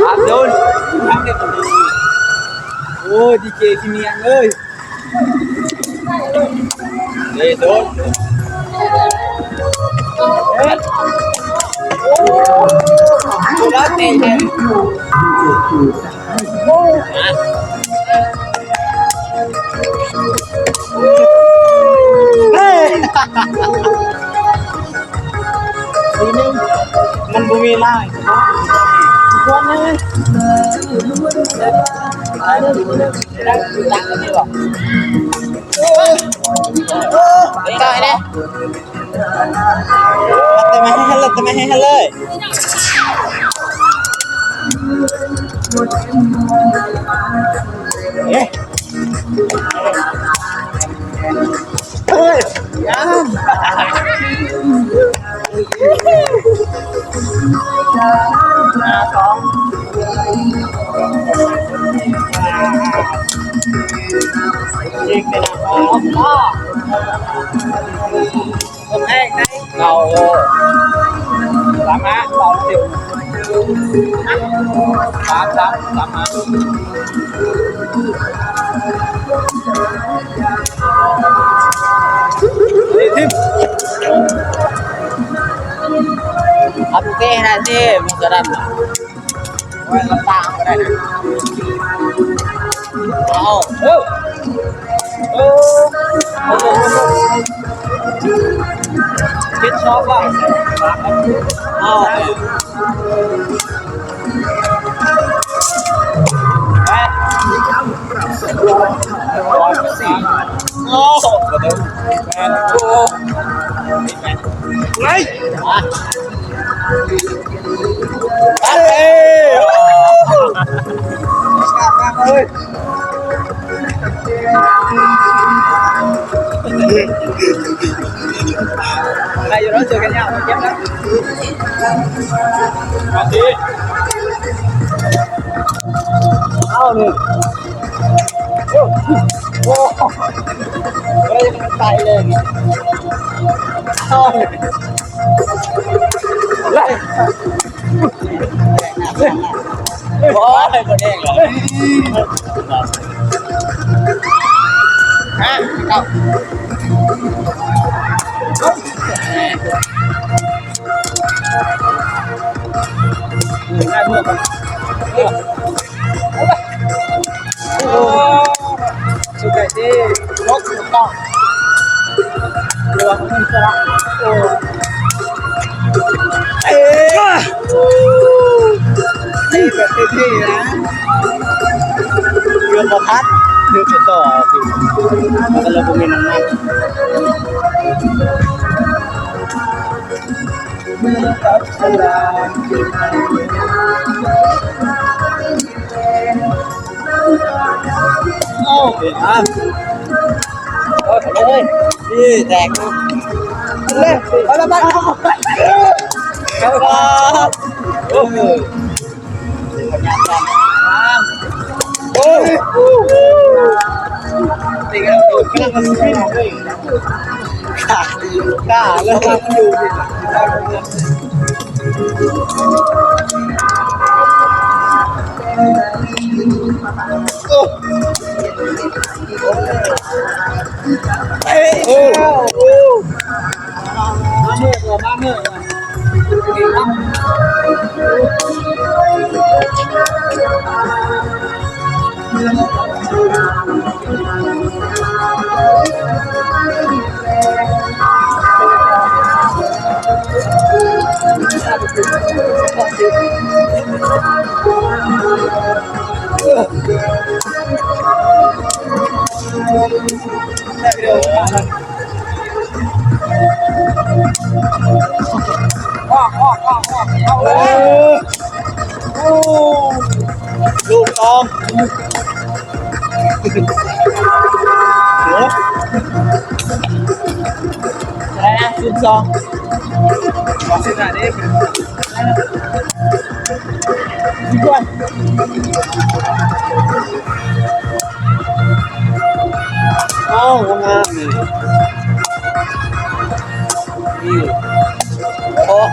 ครับโดนทำเด็กคนนี้โอ้ดีเจกินเมียงเลยเฮ้ยโดนเฮ้ยโอ้ดูแล้วเตะเองโอ้เฮ้ยทีนึงมันบ่มีลายคนนึง ได้ตังค์นี่หรอได้ได้แต่ไม่ให้เลยแต่ไม่ให้เลยเอ๊ะ สามารถต่อสิบสามสามสามมาสี่สิบเอาปุเกนะสิมึงจะดันโอ้ยลำตางก็ได้นะเอาเออเออ เออคิดชอบว่าเอาไปร้อยสี่โอ้โหแมนโอ้ไงมาไปเลยกลับมาเลยอะ ไรอยู่แล้วเจอกันยังเก็บแล้วมาทีเอาหนึ่งโอ้โหอะไรมันตายเลยเอาไล่โอ้ยคนเองเหรอฮะเอา ได้เพื่อนโอ้สุดยอดดิรถถูกต้องเรือมันจะรักโอ้เอ๊ะนี่แบบเท่นะเรือประทัดเรือต่อคือมันก็เลยบ่มีน้ำมันเมื่อกับสลามโอ้ยอะโอ้ยเลยนี่แตกเลยเอาละบ้านเอาไปเอาไปโอ้ยโอ้ยติงอะอยู่กำลังมันก็เลยไม่น่าเมื่อก่ bước khắp sân làm Oh. Thôi, phải. Đi, đẹp. Lên, bắt, bắt, bắt. Cảm ơn. Ừ. Tiga, tiga, tiga, tiga, tiga, cả cả là làm nhiều việc Hey, oh. Woo. Ba mươi rồi, ba mươi rồi. Kỳ. 哎！再给我来来！啊啊啊啊！哦哦，刘刚。Look. Tara na, food song. Kasi na, eh. Tara na. Siguan. Oh, umami. Oh.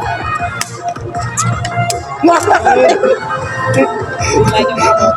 Mas! Mas!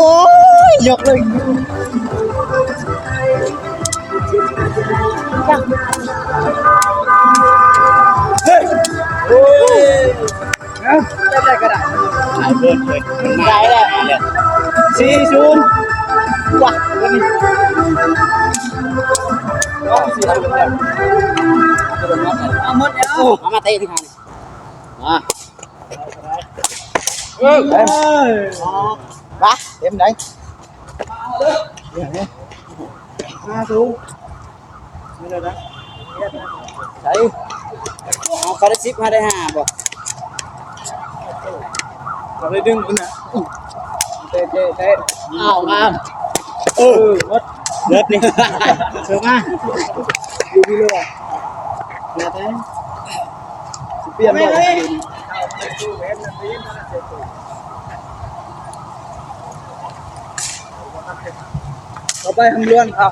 โอ้โอ้ยนั่นไรเอาเลยโอ้ย โอ้ยยกเลยเฮ้ยโอ้ยได้ได้ก็ได้ได้เบิดเลยได้แล้วสี่ศูนย์ว้าวันนี้ก็สี่ศูนย์แล้วเอาหมดแล้วเอามาเตะที่พันมาเฮ้ย ปะเต็มไหน ห้าสูงไม่ได้นะใช่เอาคาร์ดซิปมาได้ห้าบอกเราได้ดึงคุณนะเตะเตะเตะอ้าวงามเอ ba em đây ba xuống đây không có ship hai đây hà bỏ còn đây đừng nữa tê tê tê. Ảo mà ừ, ừ mất. Rớt đi. Sớm à đi đi luôn là thế. Tiền rồi. Có bay không luôn à?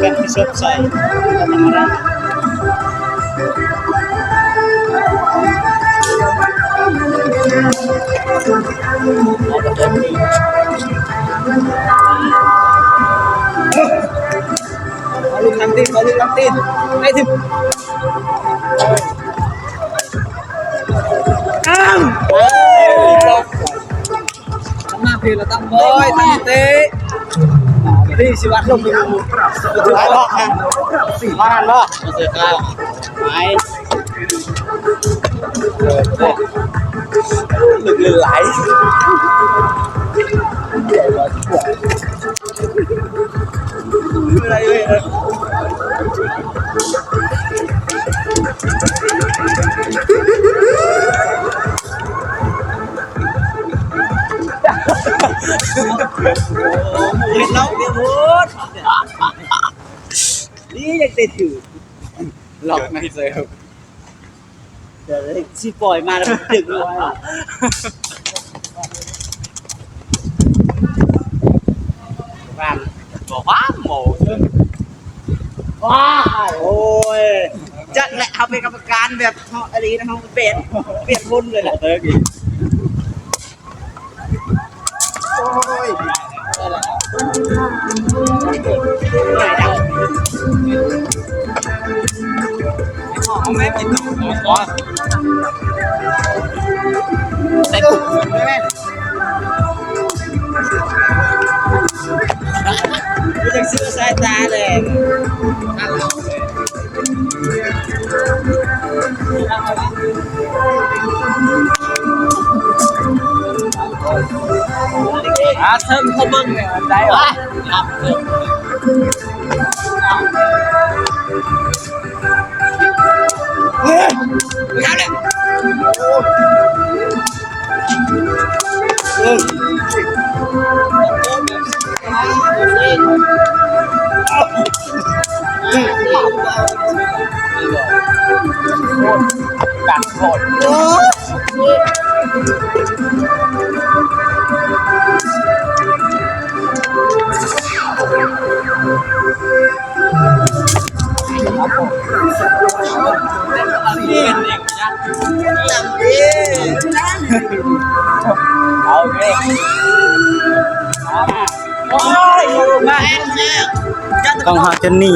Kan bisa saya katakan. Ada tadi. Lalu nanti, lalu nanti. Ayo. thì là tăng voi tăng tế. Đi xí bắt không bị một cái bọ hàng ba hàng bọ rồi. cao máy lực lên lại Hãy subscribe ค่ะมาหันบ่มาเสือก้าวไม่ลึกเรเลยเดี๋ยวพูดนี่ยังติดอยู่หลอกไม่เซลเดี๋ยวสิปล่อยมาแล้วมันดึกเลยบ้านบอกว่าหมูว้าโอ้ยจัดแหละเขาเป็นกรรมการแบบเอะไรนะเขาเปลี่ยนเปลี่ยนคนเลยแหละเออ เขาไม่กินต่วหัวคอใส่กุ๊กแม่ไม่ต้องซื้อสายตาเลย không ép gì đâu có tại cục đấy em Tôi thực sự sai ta này Ăn lẩu À, thơm không mừng Đấy à, học được Sao đấy? Ừ. Đặt ต้องหาจะหนี